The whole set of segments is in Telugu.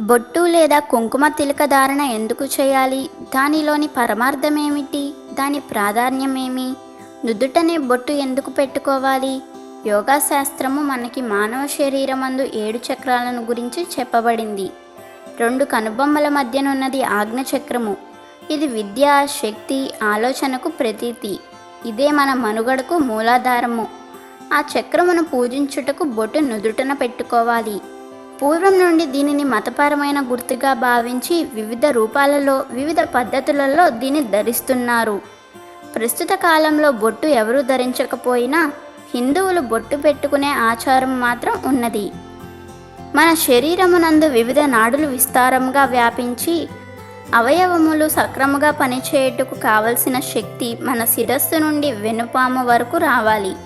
బొట్టు లేదా కుంకుమ తిలక ధారణ ఎందుకు చేయాలి? దానిలోని పరమార్థం ఏమిటి దాని ప్రాధాన్యం ఏమి నుదుటనే బొట్టు ఎందుకు పెట్టుకోవాలి? యోగా శాస్త్రము మనకి మానవ శరీరమందు ఏడు చక్రాలను గురించి చెప్పబడింది. రెండు కనుబొమ్మల మధ్యనున్నది ఆజ్ఞ చక్రము. ఇది విద్య శక్తి ఆలోచనకు ప్రతీతి. ఇదే మన మనుగడకు మూలాధారము. ఆ చక్రమును పూజించుటకు బొట్టు నుదుటన పెట్టుకోవాలి. పూర్వం నుండి దీనిని మతపరమైన గుర్తుగా భావించి వివిధ రూపాలలో వివిధ పద్ధతులలో దీన్ని ధరిస్తున్నారు. ప్రస్తుత కాలంలో బొట్టు ఎవరూ ధరించకపోయినా హిందువులు బొట్టు పెట్టుకునే ఆచారం మాత్రం ఉన్నది. మన శరీరమునందు వివిధ నాడులు విస్తారంగా వ్యాపించి అవయవములు సక్రముగా పనిచేయుటకు కావలసిన శక్తి మన శిరస్సు నుండి వెనుపాము వరకు రావాలి.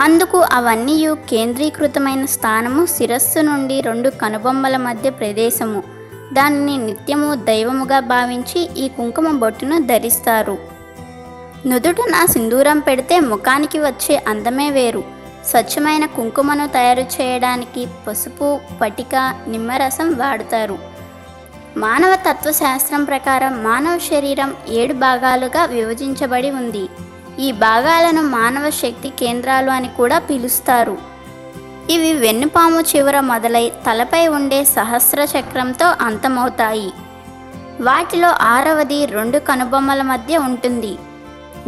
అందుకు అవన్నీ కేంద్రీకృతమైన స్థానము శిరస్సు నుండి రెండు కనుబొమ్మల మధ్య ప్రదేశము. దానిని నిత్యము దైవముగా భావించి ఈ కుంకుమ బొట్టును ధరిస్తారు. నుదుటన సింధూరం పెడితే ముఖానికి వచ్చే అందమే వేరు. స్వచ్ఛమైన కుంకుమను తయారు చేయడానికి పసుపు పటిక నిమ్మరసం వాడుతారు. మానవ తత్వశాస్త్రం ప్రకారం మానవ శరీరం ఏడు భాగాలుగా విభజించబడి ఉంది. ఈ భాగాలను మానవ శక్తి కేంద్రాలు అని కూడా పిలుస్తారు. ఇవి వెన్నుపాము చివర మొదలై తలపై ఉండే సహస్ర చక్రంతో అంతమవుతాయి. వాటిలో ఆరవది రెండు కనుబొమ్మల మధ్య ఉంటుంది.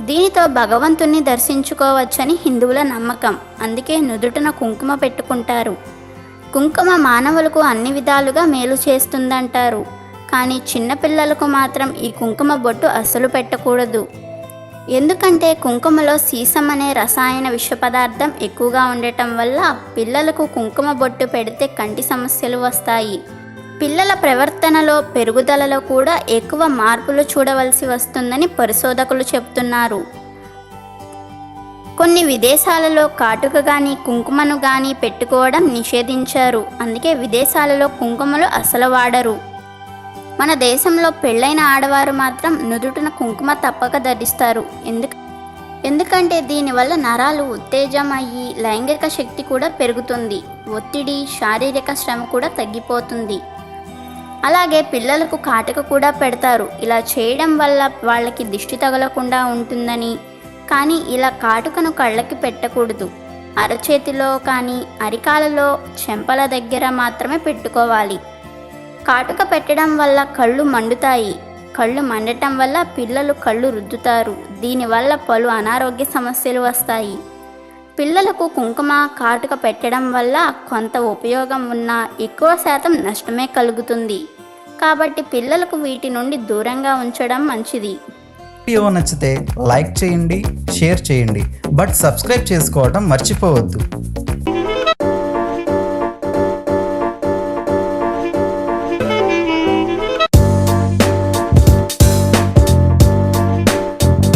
దీనితో భగవంతుణ్ణి దర్శించుకోవచ్చని హిందువుల నమ్మకం. అందుకే నుదుటన కుంకుమ పెట్టుకుంటారు. కుంకుమ మానవులకు అన్ని విధాలుగా మేలు చేస్తుందంటారు. కానీ చిన్నపిల్లలకు మాత్రం ఈ కుంకుమ బొట్టు అస్సలు పెట్టకూడదు. ఎందుకంటే కుంకుమలో సీసం అనే రసాయన విష పదార్థం ఎక్కువగా ఉండటం వల్ల పిల్లలకు కుంకుమ బొట్టు పెడితే కంటి సమస్యలు వస్తాయి. పిల్లల ప్రవర్తనలో పెరుగుదలలో కూడా ఎక్కువ మార్పులు చూడవలసి వస్తుందని పరిశోధకులు చెప్తున్నారు. కొన్ని విదేశాలలో కాటుక కానీ కుంకుమను కానీ పెట్టుకోవడం నిషేధించారు. అందుకే విదేశాలలో కుంకుమలు అసలు వాడరు. మన దేశంలో పెళ్ళైన ఆడవారు మాత్రం నుదుటిన కుంకుమ తప్పక ధరిస్తారు. ఎందుకు ఎందుకంటే దీనివల్ల నరాలు ఉత్తేజం అయ్యి లైంగిక శక్తి కూడా పెరుగుతుంది. ఒత్తిడి శారీరక శ్రమ కూడా తగ్గిపోతుంది. అలాగే పిల్లలకు కాటుక కూడా పెడతారు. ఇలా చేయడం వల్ల వాళ్ళకి దిష్టి తగలకుండా ఉంటుందని. కానీ ఇలా కాటుకను కళ్ళకి పెట్టకూడదు. అరచేతిలో కానీ అరికాలలో చెంపల దగ్గర మాత్రమే పెట్టుకోవాలి. కాటుక పెట్టడం వల్ల కళ్ళు మండుతాయి. కళ్ళు మండటం వల్ల పిల్లలు కళ్ళు రుద్దుతారు. దీనివల్ల పలు అనారోగ్య సమస్యలు వస్తాయి. పిల్లలకు కుంకుమ కాటుక పెట్టడం వల్ల కొంత ఉపయోగం ఉన్నా ఎక్కువ శాతం నష్టమే కలుగుతుంది. కాబట్టి పిల్లలకు వీటి నుండి దూరంగా ఉంచడం మంచిది. వీడియో నచ్చితే లైక్ చేయండి షేర్ చేయండి. బట్ సబ్స్క్రైబ్ చేసుకోవడం మర్చిపోవద్దు.